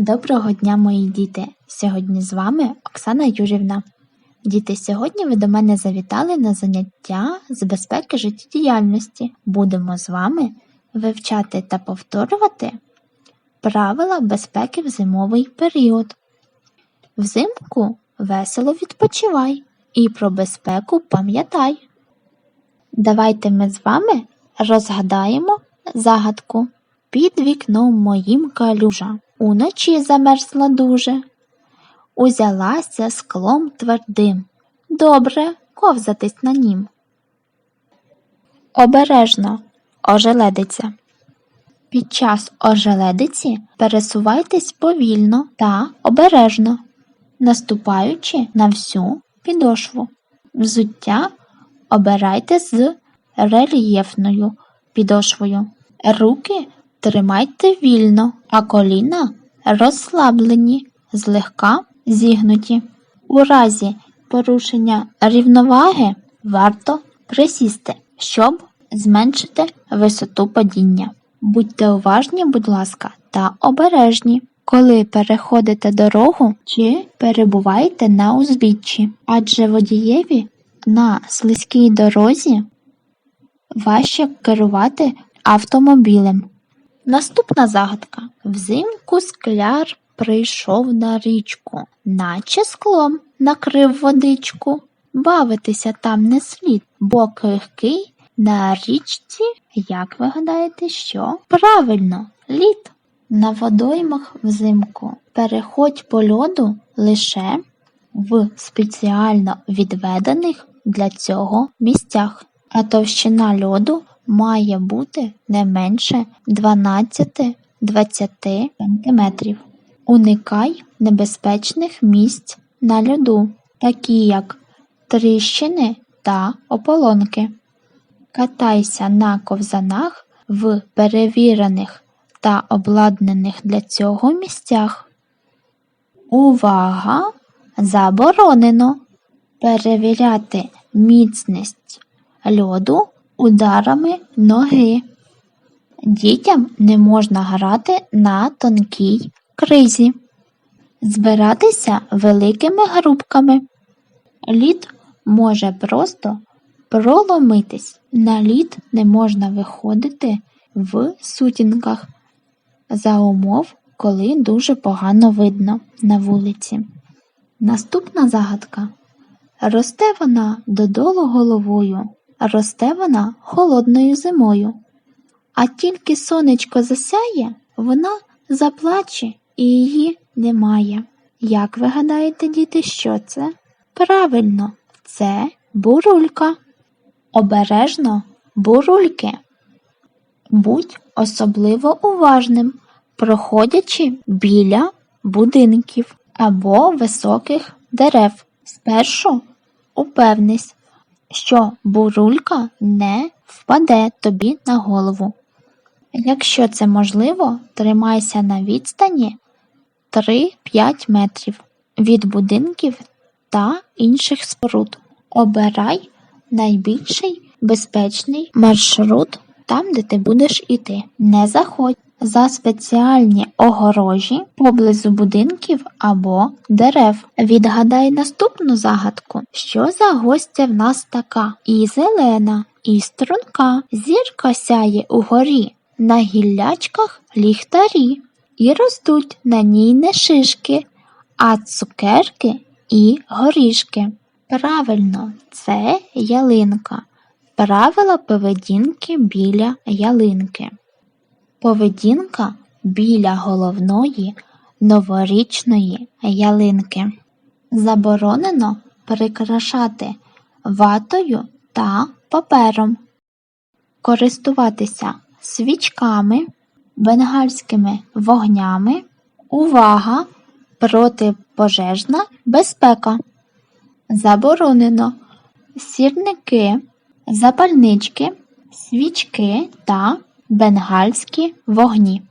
Доброго дня, мої діти! Сьогодні з вами Оксана Юрівна. Діти, сьогодні ви до мене завітали на заняття з безпеки життєдіяльності. Будемо з вами вивчати та повторювати правила безпеки в зимовий період. Взимку весело відпочивай і про безпеку пам'ятай. Давайте ми з вами розгадаємо загадку. Під вікном моїм калюжа, уночі замерзла дуже. Узялася склом твердим. Добре ковзатись на нім. Обережно ожеледиця. Під час ожеледиці пересувайтесь повільно та обережно, наступаючи на всю підошву. Взуття обирайте з рельєфною підошвою. Руки тримайте вільно, а коліна розслаблені, злегка зігнуті. У разі порушення рівноваги варто присісти, щоб зменшити висоту падіння. Будьте уважні, будь ласка, та обережні, коли переходите дорогу чи перебуваєте на узбіччі, адже водієві на слизькій дорозі важче керувати автомобілем. Наступна загадка. Взимку скляр прийшов на річку, наче склом накрив водичку. Бавитися там не слід, бо крихкий на річці, як ви гадаєте, що? Правильно, лід. На водоймах взимку переходь по льоду лише в спеціально відведених для цього місцях, а товщина льоду має бути не менше 12-20 см. Уникай небезпечних місць на льоду, такі як тріщини та ополонки. Катайся на ковзанах в перевірених та обладнаних для цього місцях. Увага! Заборонено перевіряти міцність льоду ударами ноги. Дітям не можна грати на тонкій кризі, збиратися великими групками. Лід може просто проломитись. На лід не можна виходити в сутінках за умов, коли дуже погано видно на вулиці. Наступна загадка. Росте вона додолу головою, росте вона холодною зимою. А тільки сонечко засяє, вона заплаче і її немає. Як ви гадаєте, діти, що це? Правильно, це бурулька. Обережно бурульки. Будь особливо уважним, проходячи біля будинків або високих дерев. Спершу упевнись, що бурулька не впаде тобі на голову. Якщо це можливо, тримайся на відстані 3-5 метрів від будинків та інших споруд. Обирай найбільший безпечний маршрут там, де ти будеш іти. Не заходь за спеціальні огорожі поблизу будинків або дерев. Відгадай наступну загадку, що за гостя в нас така і зелена, і струнка. Зірка сяє угорі, на гіллячках ліхтарі, і ростуть на ній не шишки, а цукерки і горішки. Правильно, це ялинка. Правила поведінки біля ялинки. Поведінка біля головної новорічної ялинки. Заборонено прикрашати ватою та папером, користуватися свічками, бенгальськими вогнями. Увага! Протипожежна безпека. Заборонено сірники, запальнички, свічки та бенгальські вогні.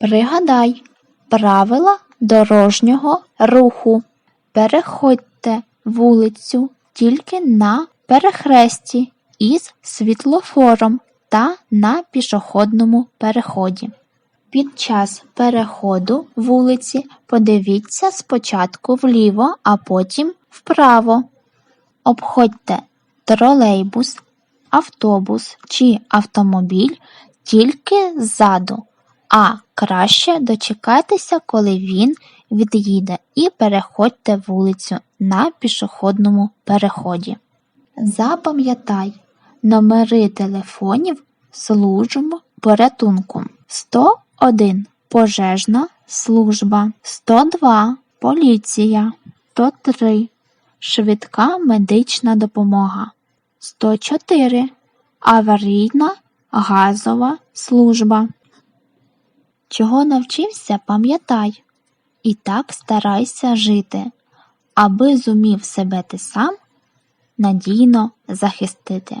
Пригадай правила дорожнього руху. Переходьте вулицю тільки на перехресті із світлофором та на пішохідному переході. Під час переходу вулиці подивіться спочатку вліво, а потім вправо. Обходьте тролейбус, автобус чи автомобіль тільки ззаду, а краще дочекайтеся, коли він від'їде, і переходьте вулицю на пішохідному переході. Запам'ятай номери телефонів служб порятунку 101 пожежна служба, 102 поліція, 103 швидка медична допомога, 104 аварійна газова служба. Чого навчився, пам'ятай. І так старайся жити, аби зумів себе ти сам надійно захистити.